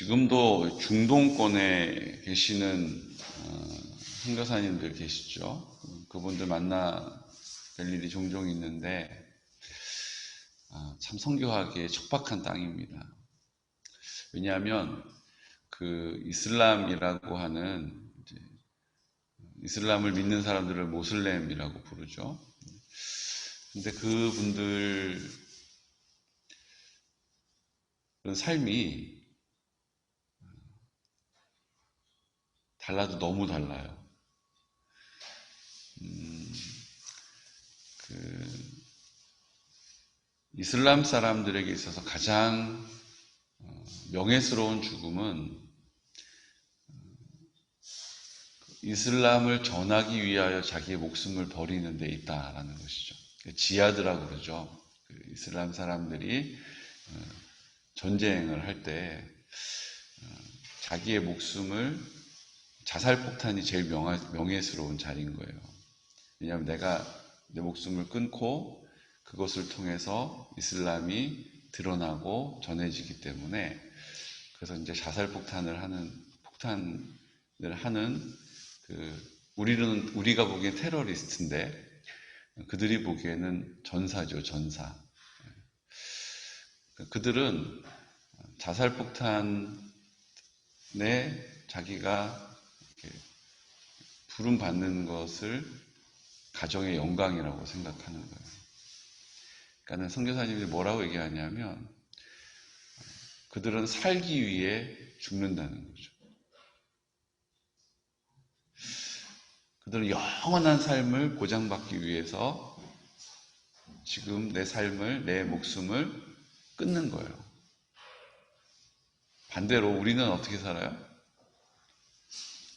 지금도 중동권에 계시는 어, 선교사님들 계시죠. 그분들 만나 뵐 일이 종종 있는데 아, 참 선교하기에 척박한 땅입니다. 왜냐하면 그 이슬람이라고 하는 이슬람을 믿는 사람들을 모슬렘이라고 부르죠. 근데 그분들 삶이 달라도 너무 달라요. 음, 그 이슬람 사람들에게 있어서 가장 어, 명예스러운 죽음은 이슬람을 전하기 위하여 자기의 목숨을 버리는 데 있다라는 것이죠. 지하드라고 그러죠. 그 이슬람 사람들이 어, 전쟁을 할때 어, 자기의 목숨을 자살 폭탄이 제일 명예스러운 자리인 거예요. 왜냐하면 내가 내 목숨을 끊고 그것을 통해서 이슬람이 드러나고 전해지기 때문에 그래서 이제 자살 폭탄을 하는 폭탄을 하는 그 우리는 우리가 보기엔 테러리스트인데 그들이 보기에는 전사죠 전사. 그들은 자살 폭탄에 자기가 부름 받는 것을 가정의 영광이라고 생각하는 거예요. 그러니까 성교사님이 뭐라고 얘기하냐면 그들은 살기 위해 죽는다는 거죠. 그들은 영원한 삶을 보장받기 위해서 지금 내 삶을, 내 목숨을 끊는 거예요. 반대로 우리는 어떻게 살아요?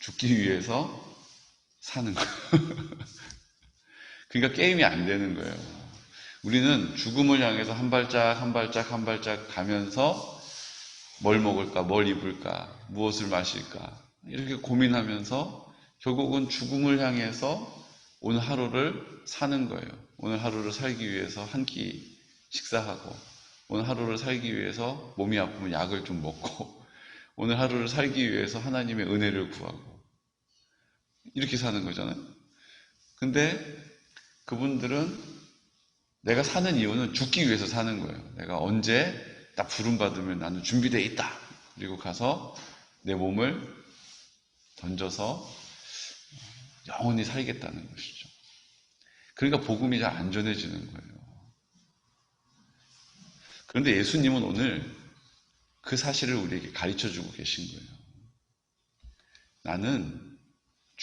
죽기 위해서 사는 거예요. 그러니까 게임이 안 되는 거예요. 우리는 죽음을 향해서 한 발짝, 한 발짝, 한 발짝 가면서 뭘 먹을까, 뭘 입을까, 무엇을 마실까, 이렇게 고민하면서 결국은 죽음을 향해서 오늘 하루를 사는 거예요. 오늘 하루를 살기 위해서 한 끼 식사하고, 오늘 하루를 살기 위해서 몸이 아프면 약을 좀 먹고, 오늘 하루를 살기 위해서 하나님의 은혜를 구하고, 이렇게 사는 거잖아요. 근데 그분들은 내가 사는 이유는 죽기 위해서 사는 거예요. 내가 언제 딱 부름 받으면 나는 준비되어 있다. 그리고 가서 내 몸을 던져서 영원히 살겠다는 것이죠. 그러니까 복음이 잘 안 전해지는 거예요. 그런데 예수님은 오늘 그 사실을 우리에게 가르쳐 주고 계신 거예요. 나는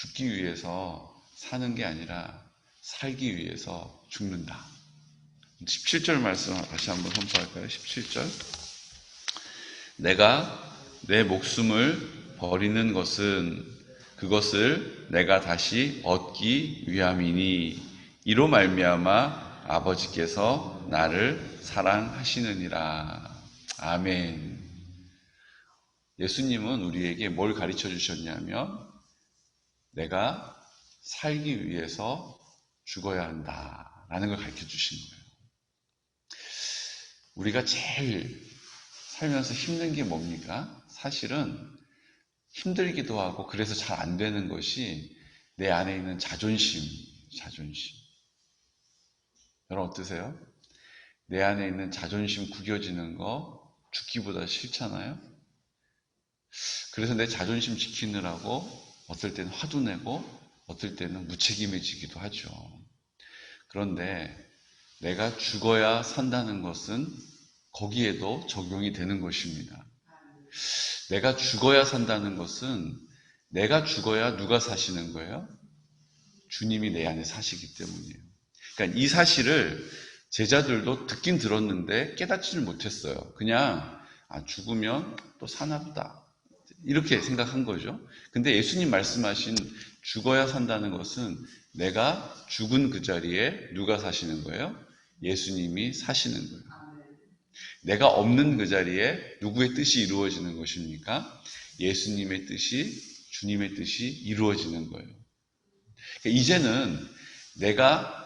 죽기 위해서 사는 게 아니라 살기 위해서 죽는다. 17절 말씀 다시 한번 선포할까요? 17절. 내가 내 목숨을 버리는 것은 그것을 내가 다시 얻기 위함이니 이로 말미암아 아버지께서 나를 사랑하시느니라. 아멘. 예수님은 우리에게 뭘 가르쳐 주셨냐면 내가 살기 위해서 죽어야 한다라는 걸 가르쳐 주신 거예요. 우리가 제일 살면서 힘든 게 뭡니까? 사실은 힘들기도 하고 그래서 잘 안 되는 것이 내 안에 있는 자존심, 자존심. 여러분 어떠세요? 내 안에 있는 자존심 구겨지는 거 죽기보다 싫잖아요? 그래서 내 자존심 지키느라고 어떨 때는 화도 내고 어떨 때는 무책임해지기도 하죠. 그런데 내가 죽어야 산다는 것은 거기에도 적용이 되는 것입니다. 내가 죽어야 산다는 것은 내가 죽어야 누가 사시는 거예요? 주님이 내 안에 사시기 때문이에요. 그러니까 이 사실을 제자들도 듣긴 들었는데 깨닫지를 못했어요. 그냥 아, 죽으면 또 사나 보다. 이렇게 생각한 거죠. 근데 예수님 말씀하신 죽어야 산다는 것은 내가 죽은 그 자리에 누가 사시는 거예요? 예수님이 사시는 거예요. 내가 없는 그 자리에 누구의 뜻이 이루어지는 것입니까? 예수님의 뜻이, 주님의 뜻이 이루어지는 거예요. 그러니까 이제는 내가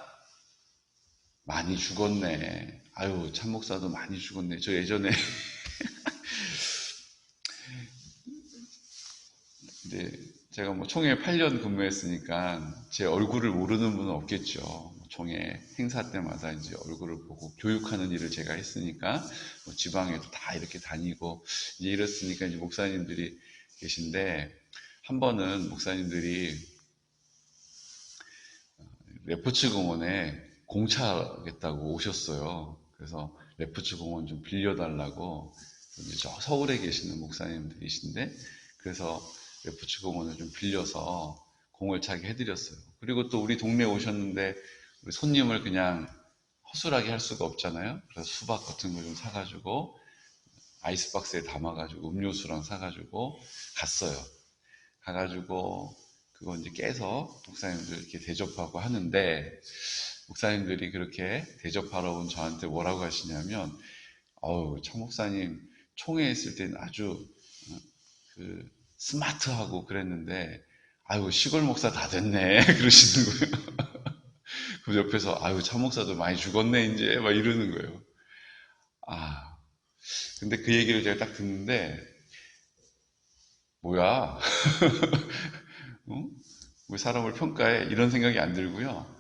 많이 죽었네. 아유, 참 목사도 많이 죽었네. 저 예전에 이제 제가 뭐 총회 8년 근무했으니까 제 얼굴을 모르는 분은 없겠죠. 뭐 총회 행사 때마다 이제 얼굴을 보고 교육하는 일을 제가 했으니까 뭐 지방에도 다 이렇게 다니고 이제 이랬으니까 이제 목사님들이 계신데 한 번은 목사님들이 레포츠 공원에 공차하겠다고 오셨어요. 그래서 레포츠 공원 좀 빌려달라고 이제 저 서울에 계시는 목사님들이신데 그래서 레포츠 공원을 좀 빌려서 공을 차게 해드렸어요. 그리고 또 우리 동네 오셨는데 우리 손님을 그냥 허술하게 할 수가 없잖아요. 그래서 수박 같은 거 좀 사가지고 아이스박스에 담아가지고 음료수랑 사가지고 갔어요. 가가지고 그거 이제 깨서 목사님들 이렇게 대접하고 하는데 목사님들이 그렇게 대접하러 온 저한테 뭐라고 하시냐면 어우 참 목사님 총회 있을 때는 아주 어, 그 스마트하고 그랬는데 아유 시골 목사 다 됐네 그러시는 거예요. 그 옆에서 아유 참 목사도 많이 죽었네 이제 막 이러는 거예요. 아 근데 그 얘기를 제가 딱 듣는데 뭐야 어? 우리 사람을 평가해 이런 생각이 안 들고요.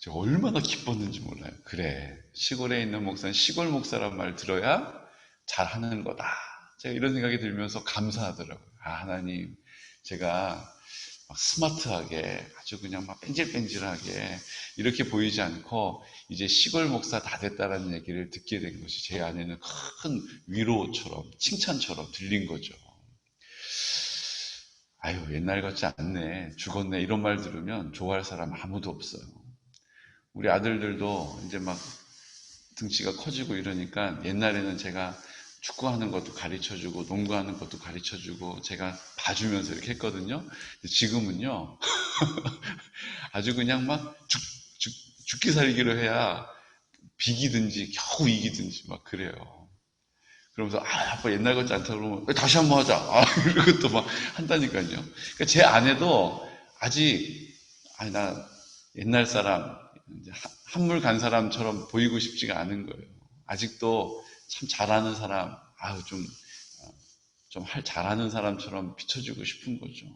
제가 얼마나 기뻤는지 몰라요. 그래 시골에 있는 목사는 시골 목사란 말 들어야 잘하는 거다. 제가 이런 생각이 들면서 감사하더라고요. 아 하나님 제가 막 스마트하게 아주 그냥 막 뺀질뺀질하게 이렇게 보이지 않고 이제 시골 목사 다 됐다라는 얘기를 듣게 된 것이 제 안에는 큰 위로처럼 칭찬처럼 들린 거죠. 아유 옛날 같지 않네 죽었네 이런 말 들으면 좋아할 사람 아무도 없어요. 우리 아들들도 이제 막 등치가 커지고 이러니까 옛날에는 제가 축구하는 것도 가르쳐 주고 농구하는 것도 가르쳐 주고 제가 봐주면서 이렇게 했거든요. 지금은요. 아주 그냥 막 죽, 죽, 죽기 살기로 해야 비기든지 겨우 이기든지 막 그래요. 그러면서 아 아빠 옛날 같지 않다 그러면 다시 한 번 하자. 아 이러고 또 막 한다니까요. 그러니까 제 아내도 아직 아니 나 옛날 사람 한물 간 사람처럼 보이고 싶지가 않은 거예요. 아직도 참 잘하는 사람, 아유, 좀, 좀 할, 잘하는 사람처럼 비춰주고 싶은 거죠.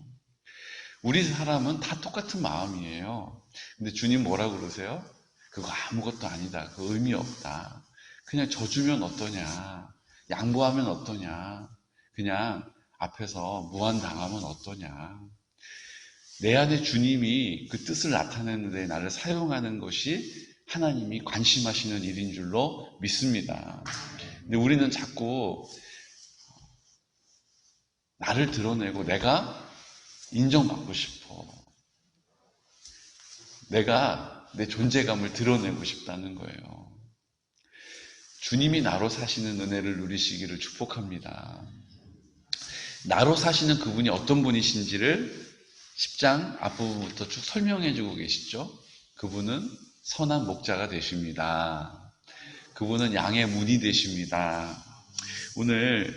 우리 사람은 다 똑같은 마음이에요. 근데 주님 뭐라 그러세요? 그거 아무것도 아니다. 그 의미 없다. 그냥 져주면 어떠냐. 양보하면 어떠냐. 그냥 앞에서 무한당하면 어떠냐. 내 안에 주님이 그 뜻을 나타내는데 나를 사용하는 것이 하나님이 관심하시는 일인 줄로 믿습니다. 근데 우리는 자꾸 나를 드러내고 내가 인정받고 싶어. 내가 내 존재감을 드러내고 싶다는 거예요. 주님이 나로 사시는 은혜를 누리시기를 축복합니다. 나로 사시는 그분이 어떤 분이신지를 10장 앞부분부터 쭉 설명해 주고 계시죠. 그분은 선한 목자가 되십니다. 그분은 양의 문이 되십니다. 오늘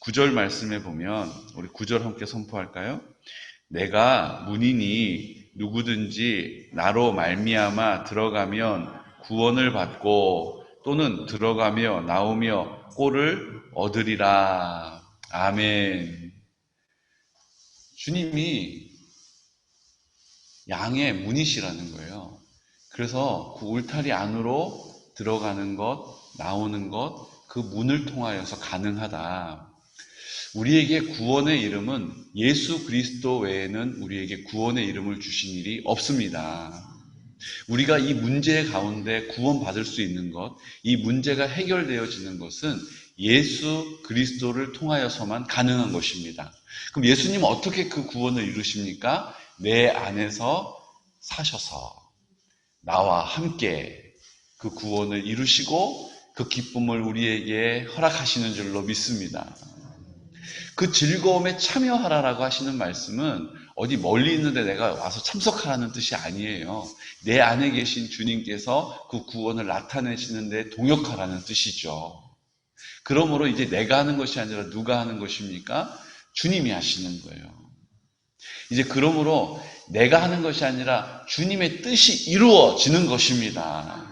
9절 말씀에 보면 우리 9절 함께 선포할까요? 내가 문이니 누구든지 나로 말미암아 들어가면 구원을 받고 또는 들어가며 나오며 꼴을 얻으리라. 아멘. 주님이 양의 문이시라는 거예요. 그래서 그 울타리 안으로 들어가는 것, 나오는 것, 그 문을 통하여서 가능하다. 우리에게 구원의 이름은 예수 그리스도 외에는 우리에게 구원의 이름을 주신 일이 없습니다. 우리가 이 문제 가운데 구원받을 수 있는 것, 이 문제가 해결되어지는 것은 예수 그리스도를 통하여서만 가능한 것입니다. 그럼 예수님 어떻게 그 구원을 이루십니까? 내 안에서 사셔서 나와 함께 그 구원을 이루시고 그 기쁨을 우리에게 허락하시는 줄로 믿습니다. 그 즐거움에 참여하라라고 하시는 말씀은 어디 멀리 있는데 내가 와서 참석하라는 뜻이 아니에요. 내 안에 계신 주님께서 그 구원을 나타내시는데 동역하라는 뜻이죠. 그러므로 이제 내가 하는 것이 아니라 누가 하는 것입니까? 주님이 하시는 거예요. 이제 그러므로 내가 하는 것이 아니라 주님의 뜻이 이루어지는 것입니다.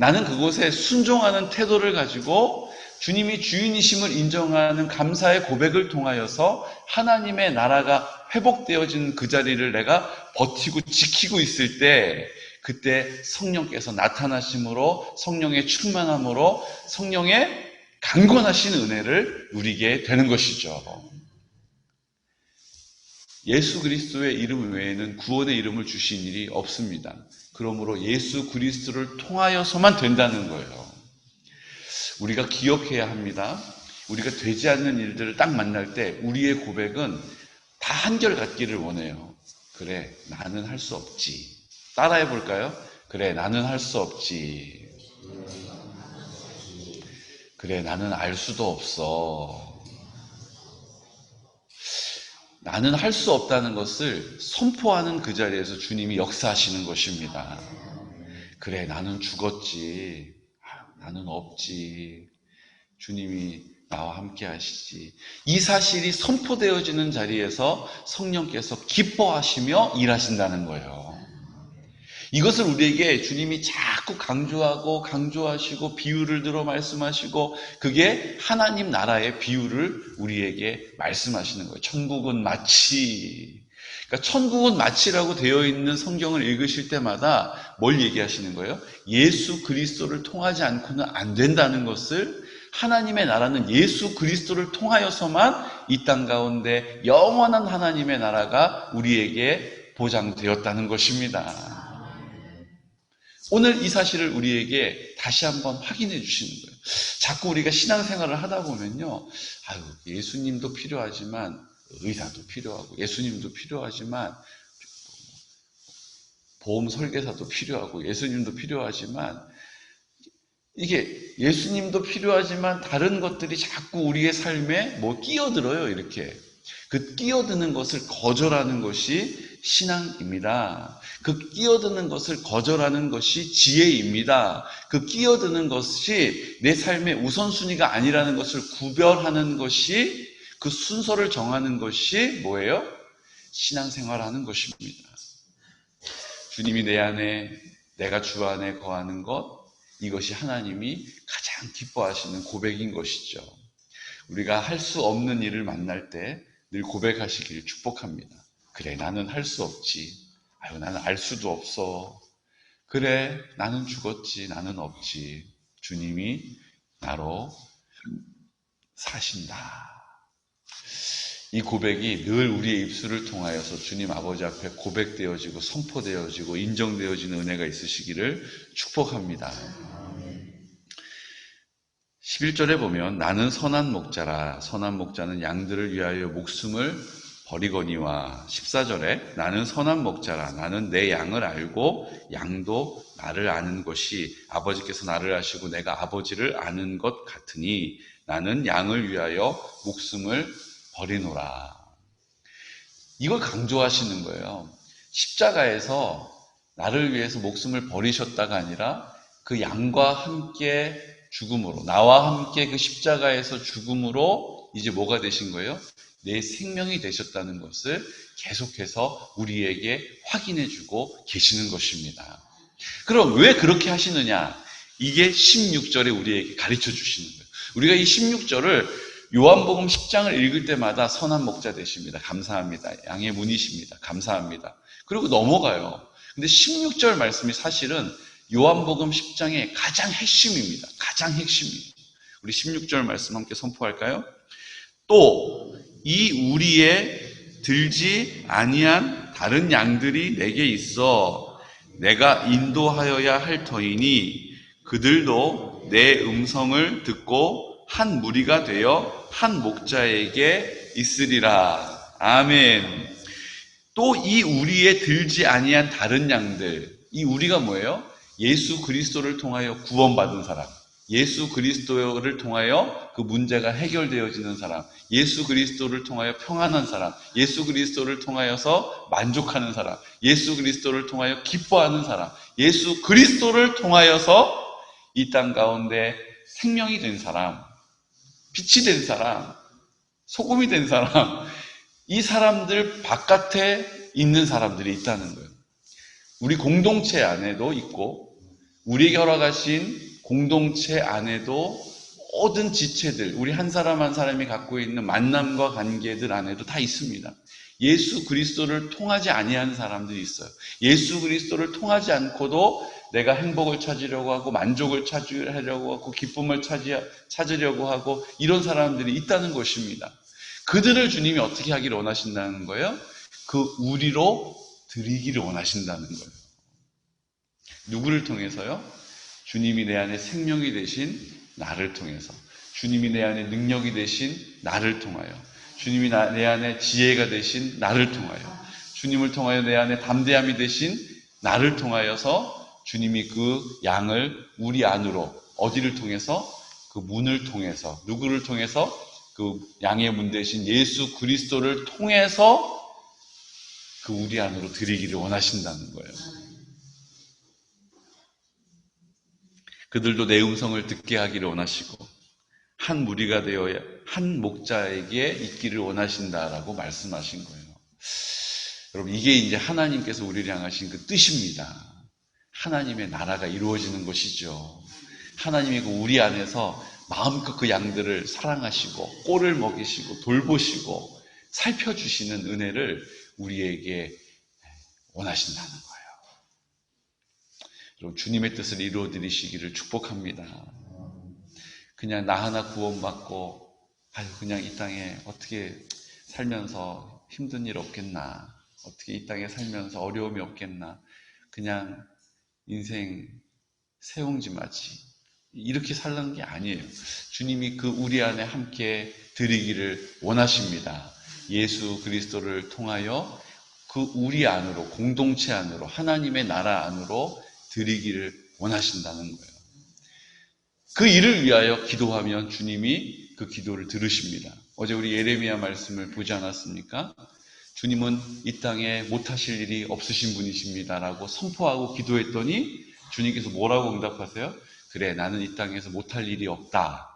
나는 그곳에 순종하는 태도를 가지고 주님이 주인이심을 인정하는 감사의 고백을 통하여서 하나님의 나라가 회복되어진 그 자리를 내가 버티고 지키고 있을 때 그때 성령께서 나타나심으로 성령의 충만함으로 성령의 강건하신 은혜를 누리게 되는 것이죠. 예수 그리스도의 이름 외에는 구원의 이름을 주신 일이 없습니다. 그러므로 예수 그리스도를 통하여서만 된다는 거예요. 우리가 기억해야 합니다. 우리가 되지 않는 일들을 딱 만날 때 우리의 고백은 다 한결같기를 원해요. 그래, 나는 할 수 없지. 따라해 볼까요? 그래, 나는 할 수 없지. 그래, 나는 알 수도 없어. 나는 할 수 없다는 것을 선포하는 그 자리에서 주님이 역사하시는 것입니다. 그래, 나는 죽었지. 아, 나는 없지. 주님이 나와 함께 하시지. 이 사실이 선포되어지는 자리에서 성령께서 기뻐하시며 일하신다는 거예요. 이것을 우리에게 주님이 자꾸 강조하고 강조하시고 비유를 들어 말씀하시고 그게 하나님 나라의 비유를 우리에게 말씀하시는 거예요. 천국은 마치 그러니까 천국은 마치라고 되어 있는 성경을 읽으실 때마다 뭘 얘기하시는 거예요? 예수 그리스도를 통하지 않고는 안 된다는 것을 하나님의 나라는 예수 그리스도를 통하여서만 이 땅 가운데 영원한 하나님의 나라가 우리에게 보장되었다는 것입니다. 오늘 이 사실을 우리에게 다시 한번 확인해 주시는 거예요. 자꾸 우리가 신앙생활을 하다 보면요. 아유, 예수님도 필요하지만 의사도 필요하고 예수님도 필요하지만 보험 설계사도 필요하고 예수님도 필요하지만 이게 예수님도 필요하지만 다른 것들이 자꾸 우리의 삶에 뭐 끼어들어요, 이렇게. 그 끼어드는 것을 거절하는 것이 신앙입니다. 그 끼어드는 것을 거절하는 것이 지혜입니다. 그 끼어드는 것이 내 삶의 우선순위가 아니라는 것을 구별하는 것이 그 순서를 정하는 것이 뭐예요? 신앙생활하는 것입니다. 주님이 내 안에, 내가 주 안에 거하는 것, 이것이 하나님이 가장 기뻐하시는 고백인 것이죠. 우리가 할 수 없는 일을 만날 때 늘 고백하시기를 축복합니다. 그래, 나는 할 수 없지. 아유, 나는 알 수도 없어. 그래, 나는 죽었지. 나는 없지. 주님이 나로 사신다. 이 고백이 늘 우리의 입술을 통하여서 주님 아버지 앞에 고백되어지고 선포되어지고 인정되어지는 은혜가 있으시기를 축복합니다. 11절에 보면 나는 선한 목자라 선한 목자는 양들을 위하여 목숨을 버리거니와 14절에 나는 선한 목자라 나는 내 양을 알고 양도 나를 아는 것이 아버지께서 나를 아시고 내가 아버지를 아는 것 같으니 나는 양을 위하여 목숨을 버리노라. 이걸 강조하시는 거예요. 십자가에서 나를 위해서 목숨을 버리셨다가 아니라 그 양과 함께 죽음으로, 나와 함께 그 십자가에서 죽음으로 이제 뭐가 되신 거예요? 내 생명이 되셨다는 것을 계속해서 우리에게 확인해 주고 계시는 것입니다. 그럼 왜 그렇게 하시느냐? 이게 16절에 우리에게 가르쳐 주시는 거예요. 우리가 이 16절을 요한복음 10장을 읽을 때마다 선한 목자 되십니다. 감사합니다. 양의 문이십니다. 감사합니다. 그리고 넘어가요. 근데 16절 말씀이 사실은 요한복음 10장의 가장 핵심입니다. 가장 핵심이에요. 우리 16절 말씀 함께 선포할까요? 또 이 우리의 들지 아니한 다른 양들이 내게 있어 내가 인도하여야 할 터이니 그들도 내 음성을 듣고 한 무리가 되어 한 목자에게 있으리라. 아멘. 또 이 우리의 들지 아니한 다른 양들. 이 우리가 뭐예요? 예수 그리스도를 통하여 구원받은 사람. 예수 그리스도를 통하여 그 문제가 해결되어지는 사람, 예수 그리스도를 통하여 평안한 사람, 예수 그리스도를 통하여서 만족하는 사람, 예수 그리스도를 통하여 기뻐하는 사람, 예수 그리스도를 통하여서 이 땅 가운데 생명이 된 사람, 빛이 된 사람, 소금이 된 사람, 이 사람들 바깥에 있는 사람들이 있다는 거예요. 우리 공동체 안에도 있고, 우리에게 허락하신 공동체 안에도 모든 지체들, 우리 한 사람 한 사람이 갖고 있는 만남과 관계들 안에도 다 있습니다. 예수 그리스도를 통하지 아니한 사람들이 있어요. 예수 그리스도를 통하지 않고도 내가 행복을 찾으려고 하고 만족을 찾으려고 하고 기쁨을 찾으, 찾으려고 하고 이런 사람들이 있다는 것입니다. 그들을 주님이 어떻게 하기를 원하신다는 거예요? 그 우리로 드리기를 원하신다는 거예요. 누구를 통해서요? 주님이 내 안에 생명이 되신 나를 통해서 주님이 내 안에 능력이 되신 나를 통하여 주님이 나, 내 안에 지혜가 되신 나를 통하여 주님을 통하여 내 안에 담대함이 되신 나를 통하여서 주님이 그 양을 우리 안으로 어디를 통해서 그 문을 통해서 누구를 통해서 그 양의 문 대신 예수 그리스도를 통해서 그 우리 안으로 드리기를 원하신다는 거예요. 그들도 내 음성을 듣게 하기를 원하시고 한 무리가 되어야 한 목자에게 있기를 원하신다라고 말씀하신 거예요. 여러분 이게 이제 하나님께서 우리를 향하신 그 뜻입니다. 하나님의 나라가 이루어지는 것이죠. 하나님이 그 우리 안에서 마음껏 그 양들을 사랑하시고 꼴을 먹이시고 돌보시고 살펴주시는 은혜를 우리에게 원하신다는 거예요. 여러분 주님의 뜻을 이루어 드리시기를 축복합니다. 그냥 나 하나 구원받고 아유 그냥 이 땅에 어떻게 살면서 힘든 일 없겠나 어떻게 이 땅에 살면서 어려움이 없겠나 그냥 인생 세옹지마치 이렇게 살라는 게 아니에요. 주님이 그 우리 안에 함께 드리기를 원하십니다. 예수 그리스도를 통하여 그 우리 안으로 공동체 안으로 하나님의 나라 안으로 드리기를 원하신다는 거예요. 그 일을 위하여 기도하면 주님이 그 기도를 들으십니다. 어제 우리 예레미야 말씀을 보지 않았습니까? 주님은 이 땅에 못하실 일이 없으신 분이십니다라고 선포하고 기도했더니 주님께서 뭐라고 응답하세요? 그래, 나는 이 땅에서 못할 일이 없다.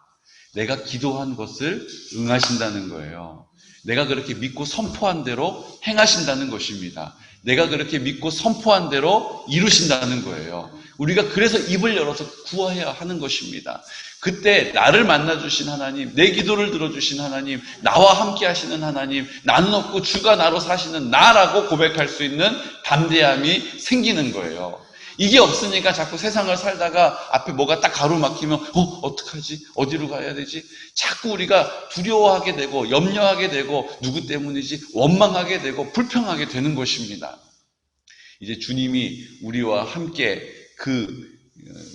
내가 기도한 것을 응하신다는 거예요. 내가 그렇게 믿고 선포한 대로 행하신다는 것입니다. 내가 그렇게 믿고 선포한 대로 이루신다는 거예요. 우리가 그래서 입을 열어서 구워야 하는 것입니다. 그때 나를 만나주신 하나님, 내 기도를 들어주신 하나님, 나와 함께 하시는 하나님, 나는 없고 주가 나로 사시는 나라고 고백할 수 있는 담대함이 생기는 거예요. 이게 없으니까 자꾸 세상을 살다가 앞에 뭐가 딱 가로막히면, 어, 어떡하지? 어디로 가야 되지? 자꾸 우리가 두려워하게 되고, 염려하게 되고, 누구 때문이지? 원망하게 되고, 불평하게 되는 것입니다. 이제 주님이 우리와 함께 그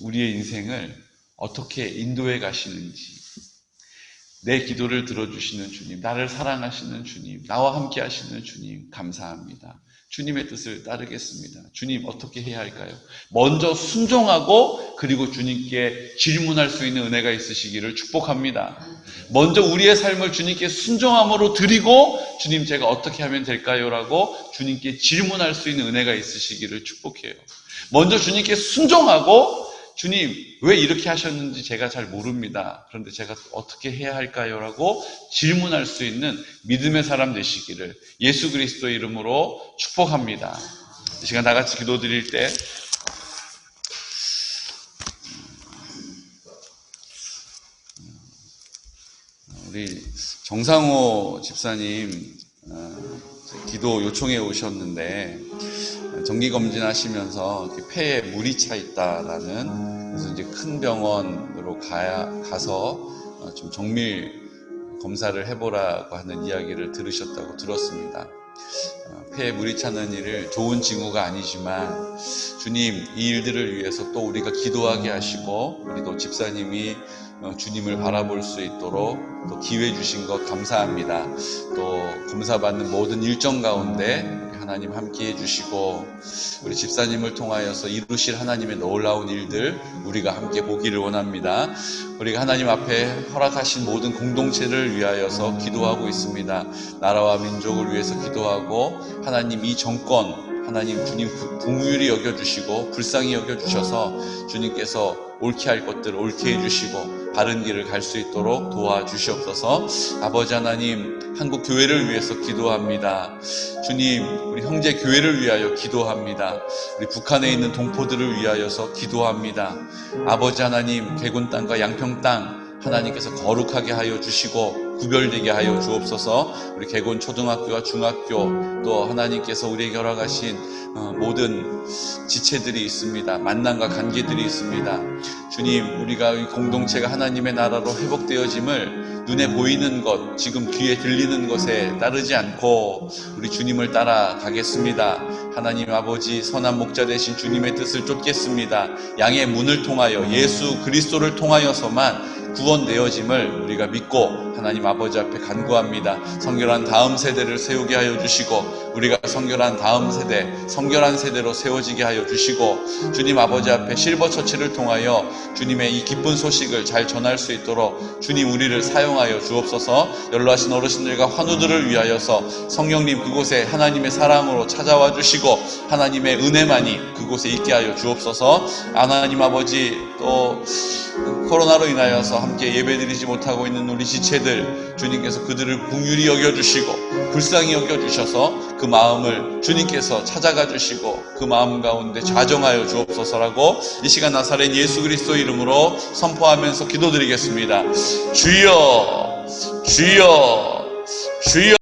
우리의 인생을 어떻게 인도해 가시는지, 내 기도를 들어주시는 주님, 나를 사랑하시는 주님, 나와 함께 하시는 주님, 감사합니다. 주님의 뜻을 따르겠습니다. 주님, 어떻게 해야 할까요? 먼저 순종하고, 그리고 주님께 질문할 수 있는 은혜가 있으시기를 축복합니다. 먼저 우리의 삶을 주님께 순종함으로 드리고, 주님, 제가 어떻게 하면 될까요? 라고 주님께 질문할 수 있는 은혜가 있으시기를 축복해요. 먼저 주님께 순종하고, 주님, 왜 이렇게 하셨는지 제가 잘 모릅니다. 그런데 제가 어떻게 해야 할까요? 라고 질문할 수 있는 믿음의 사람 되시기를 예수 그리스도의 이름으로 축복합니다. 이 시간 다 같이 기도 드릴 때, 우리 정상호 집사님 어, 기도 요청해 오셨는데 정기 검진하시면서 폐에 물이 차 있다라는 그래서 이제 큰 병원으로 가야 가서 어, 좀 정밀 검사를 해보라고 하는 이야기를 들으셨다고 들었습니다. 어, 폐에 물이 차는 일을 좋은 징후가 아니지만 주님 이 일들을 위해서 또 우리가 기도하게 하시고 우리 도 집사님이 어, 주님을 바라볼 수 있도록 또 기회 주신 것 감사합니다. 또 검사받는 모든 일정 가운데 하나님 함께 해주시고 우리 집사님을 통하여서 이루실 하나님의 놀라운 일들 우리가 함께 보기를 원합니다. 우리가 하나님 앞에 허락하신 모든 공동체를 위하여서 기도하고 있습니다. 나라와 민족을 위해서 기도하고 하나님 이 정권 하나님 주님 궁휼히 여겨주시고 불쌍히 여겨주셔서 주님께서 옳게 할 것들을 옳게 해주시고 바른 길을 갈 수 있도록 도와주시옵소서. 아버지 하나님 한국 교회를 위해서 기도합니다. 주님 우리 형제 교회를 위하여 기도합니다. 우리 북한에 있는 동포들을 위하여서 기도합니다. 아버지 하나님 개군 땅과 양평 땅 하나님께서 거룩하게 하여 주시고 구별되게 하여 주옵소서 우리 개곤 초등학교와 중학교 또 하나님께서 우리에게 허락하신 어, 모든 지체들이 있습니다. 만남과 관계들이 있습니다. 주님, 우리가 이 공동체가 하나님의 나라로 회복되어짐을 눈에 보이는 것, 지금 귀에 들리는 것에 따르지 않고 우리 주님을 따라가겠습니다. 하나님 아버지 선한 목자 되신 주님의 뜻을 쫓겠습니다. 양의 문을 통하여 예수 그리스도를 통하여서만 구원되어짐을 우리가 믿고 하나님 아버지 앞에 간구합니다. 성결한 다음 세대를 세우게 하여 주시고 우리가 성결한 다음 세대, 성결한 세대로 세워지게 하여 주시고 주님 아버지 앞에 실버 처치를 통하여 주님의 이 기쁜 소식을 잘 전할 수 있도록 주님 우리를 사용하여 주옵소서. 연로하신 어르신들과 환우들을 위하여서 성령님 그곳에 하나님의 사랑으로 찾아와 주시고 하나님의 은혜만이 그곳에 있게 하여 주옵소서. 하나님 아버지 또 코로나로 인하여서 함께 예배드리지 못하고 있는 우리 지체들 주님께서 그들을 궁휼히 여겨주시고 불쌍히 여겨주셔서 그 마음을 주님께서 찾아가 주시고 그 마음 가운데 좌정하여 주옵소서라고 이 시간 나사렛 예수 그리스도 이름으로 선포하면서 기도드리겠습니다. 주여 주여 주여